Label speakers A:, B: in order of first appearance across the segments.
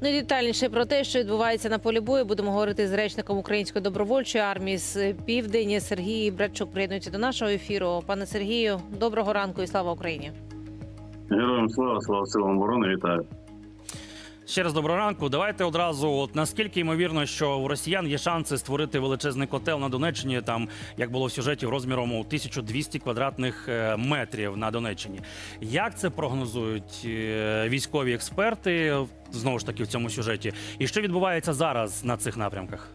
A: Ну і детальніше про те, що відбувається на полі бою, будемо говорити з речником української добровольчої армії з південь. Сергій Братчук приєднується до нашого ефіру. Пане Сергію, доброго ранку і слава Україні.
B: Героям слава, слава силам оборони, вітаю.
C: Ще раз доброго ранку. Давайте одразу. От наскільки ймовірно, що у росіян є шанси створити величезний котел на Донеччині, там як було в сюжеті, розміром у 1200 квадратних е, метрів на Донеччині. Як це прогнозують е, військові експерти? Знову ж таки в цьому сюжеті, і що відбувається зараз на цих напрямках?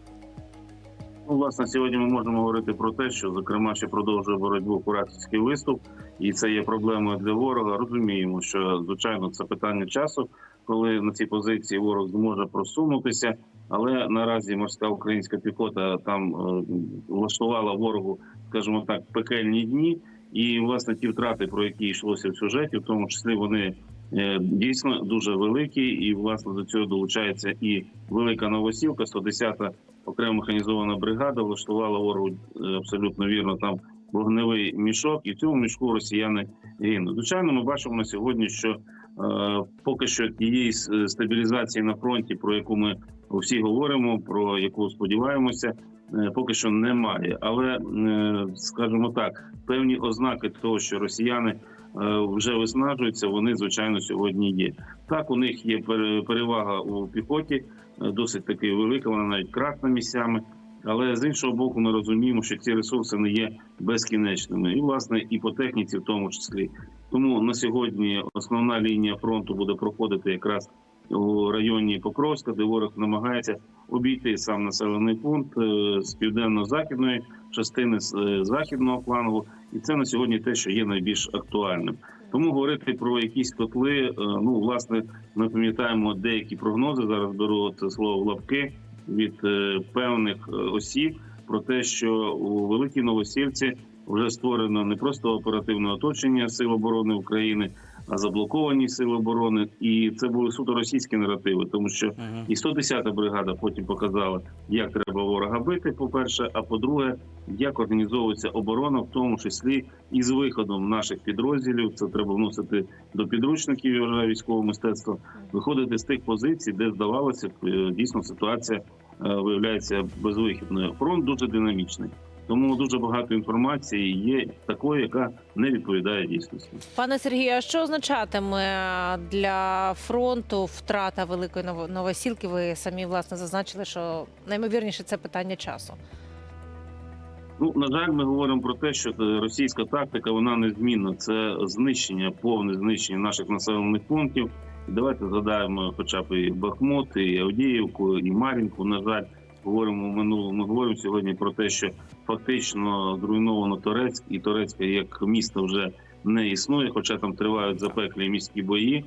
B: Ну, власне, сьогодні ми можемо говорити про те, що зокрема ще продовжує боротьбу Куратівський виступ, і це є проблемою для ворога. Розуміємо, що звичайно це питання часу, коли на ці позиції ворог зможе просунутися. Але наразі морська українська піхота там е, влаштувала ворогу, скажімо так, пекельні дні. І власне ті втрати, про які йшлося в сюжеті, в тому числі вони е, дійсно дуже великі, і власне до цього долучається і велика новосілка, 110-та окрема механізована бригада влаштувала ворогу е, абсолютно вірно там вогневий мішок, і в цьому мішку росіяни гинуть. Звичайно, ми бачимо на сьогодні, що поки що тієї стабілізації на фронті, про яку ми всі говоримо, про яку сподіваємося, е, поки що немає. Але е, скажімо так, певні ознаки того, що росіяни. е, Вже виснажуються, вони звичайно сьогодні є. Так, у них є пере- перевага у піхоті, е, досить таки велика, вона навіть кратна місцями. Але з іншого боку, ми розуміємо, що ці ресурси не є безкінечними, і власне і по техніці, в тому числі. Тому на сьогодні основна лінія фронту буде проходити якраз у районі Покровська, де ворог намагається обійти сам населений пункт е, з південно-західної частини з е, західного флангу, і це на сьогодні те, що є найбільш актуальним. Тому говорити про якісь котли, е, ну власне, ми пам'ятаємо деякі прогнози. Зараз беру це слово в лапки від е, певних е, осіб про те, що у великій новосільці вже створено не просто оперативне оточення сил оборони України, а заблоковані сили оборони, і це були суто російські наративи, тому що і 110-та бригада потім показала, як треба ворога бити. По перше, а по-друге, як організовується оборона, в тому числі і з виходом наших підрозділів. Це треба вносити до підручників військового мистецтва. Виходити з тих позицій, де здавалося б, е, дійсно ситуація виявляється безвихідною. Фронт дуже динамічний. Тому дуже багато інформації є такої, яка не відповідає дійсності.
A: Пане Сергію, а що означатиме для фронту втрата великої новосілки? Ви самі власне зазначили, що наймовірніше це питання часу.
B: Ну на жаль, ми говоримо про те, що е, російська тактика вона незмінна. Це знищення, повне знищення наших населених пунктів. Давайте згадаємо, хоча б і Бахмут, і Авдіївку, і Мар'їнку. На жаль, говоримо в минулому. Ми говоримо сьогодні про те, що фактично зруйновано Торецьк, і Торецьк як місто вже не існує, хоча там тривають запеклі міські бої. Е,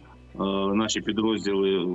B: Наші підрозділи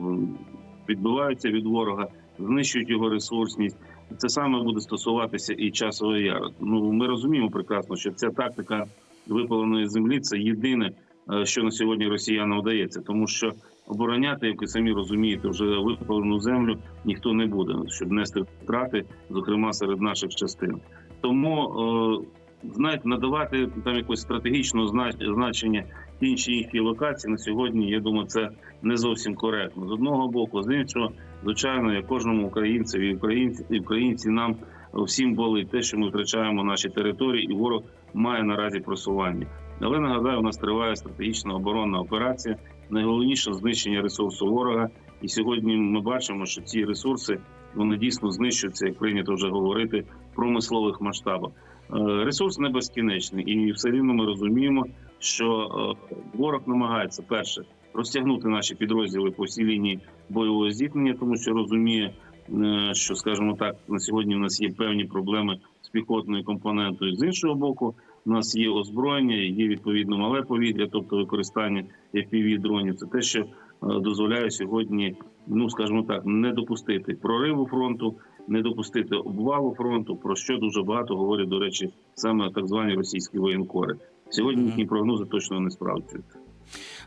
B: відбиваються від ворога, знищують його ресурсність. Це саме буде стосуватися і часової яри. Ну ми розуміємо прекрасно, що ця тактика випаленої землі це єдине, е, що на сьогодні росіянам вдається, тому що обороняти, як ви самі розумієте, вже випалену землю ніхто не буде, щоб нести втрати, зокрема серед наших частин. Тому е, знаєте, надавати там якось стратегічного значення тій чи локації на сьогодні. Я думаю, це не зовсім коректно з одного боку, з іншого звичайно, як кожному українцеві і українці, і українці нам всім болить те, що ми втрачаємо наші території, і ворог має наразі просування. Але нагадаю, у нас триває стратегічна оборонна операція. Найголовніше знищення ресурсу ворога. І сьогодні ми бачимо, що ці ресурси вони дійсно знищуються, як прийнято вже говорити, промислових масштабах. Е, Ресурс не безкінечний, і все рівно ми розуміємо, що е, ворог намагається перше розтягнути наші підрозділи по всій лінії бойового зіткнення, тому що розуміє, е, що скажімо так, на сьогодні в нас є певні проблеми з піхотною компонентою. З іншого боку, у нас є озброєння, є відповідно мале повітря, тобто використання fpv дронів. Це те, що е, дозволяє сьогодні, ну скажімо так, не допустити прориву фронту, не допустити обвалу фронту. Про що дуже багато говорять, до речі, саме так звані російські воєнкори. Сьогодні їхні прогнози точно не справджуються.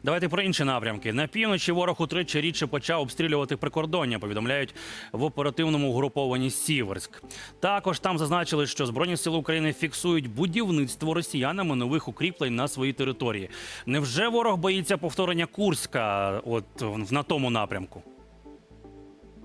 C: Давайте про інші напрямки. На півночі ворог утричі рідше почав обстрілювати прикордоння. Повідомляють в оперативному угрупованні Сіверськ. Також там зазначили, що збройні сили України фіксують будівництво росіянами нових укріплень на своїй території. Невже ворог боїться повторення Курська? От в- на тому напрямку?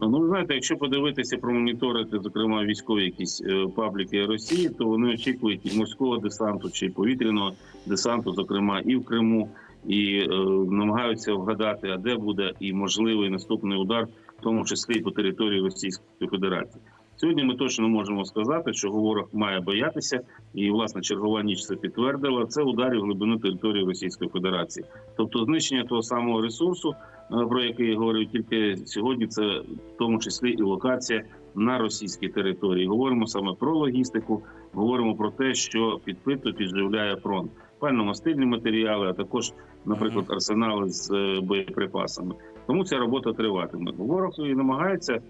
B: Ну, знаєте, якщо подивитися промоніторити, зокрема військові якісь е, пабліки Росії, то вони очікують і морського десанту чи повітряного десанту, зокрема і в Криму, і е, намагаються вгадати, а де буде і можливий наступний удар, в тому числі і по території Російської Федерації. Сьогодні ми точно можемо сказати, що ворог має боятися, і власне чергова ніч це підтвердила. Це ударів глибину території Російської Федерації, тобто знищення того самого ресурсу, е, про який я говорив тільки сьогодні. Це в тому числі і локація на російській території. Говоримо саме про логістику, говоримо про те, що підпитує, підживляє фронт, пально-мастильні матеріали, а також, наприклад, арсенали з е, боєприпасами. Тому ця робота триватиме. Ворог і намагається е,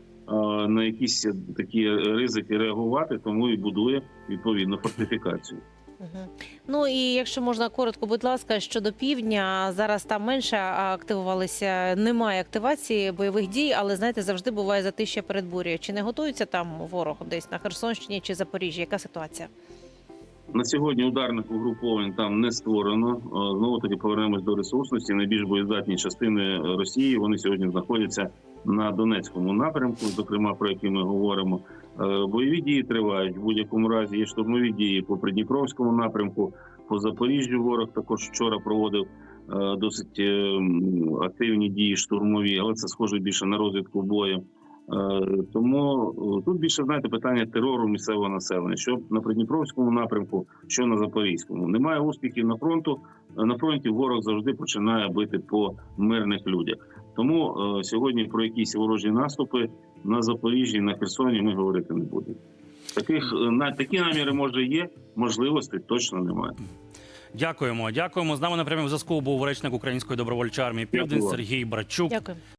B: на якісь такі ризики реагувати, тому і будує відповідну фортифікацію.
A: Ну і якщо можна коротко, будь ласка, щодо півдня зараз там менше активувалися. Немає активації бойових дій, але знаєте, завжди буває затища перед бурею. Чи не готується там ворог десь на Херсонщині чи Запоріжжі? Яка ситуація?
B: На сьогодні ударних угруповань там не створено. Е, Знову таки повернемось до ресурсності. Найбільш боєздатні частини Росії вони сьогодні знаходяться на Донецькому напрямку, зокрема про який ми говоримо. Е, Бойові дії тривають в будь-якому разі. Є штурмові дії по Придніпровському напрямку, по Запоріжжю. Ворог також вчора проводив е, досить е, активні дії штурмові, але це схоже більше на розвідку бою. Е, Тому е, тут більше знаєте питання терору місцевого населення, що на Придніпровському напрямку, що на Запорізькому. Немає успіхів на фронту. Е, На фронті ворог завжди починає бити по мирних людях. Тому сьогодні про якісь ворожі наступи на Запоріжжі, на Херсоні ми говорити не будемо. Таких на такі наміри може є, можливостей точно немає.
C: Дякуємо. Дякуємо. З нами на прямому зв'язку був речник Української добровольчої армії Південь
B: Дякую.
C: Сергій Брачук.
A: Дякую.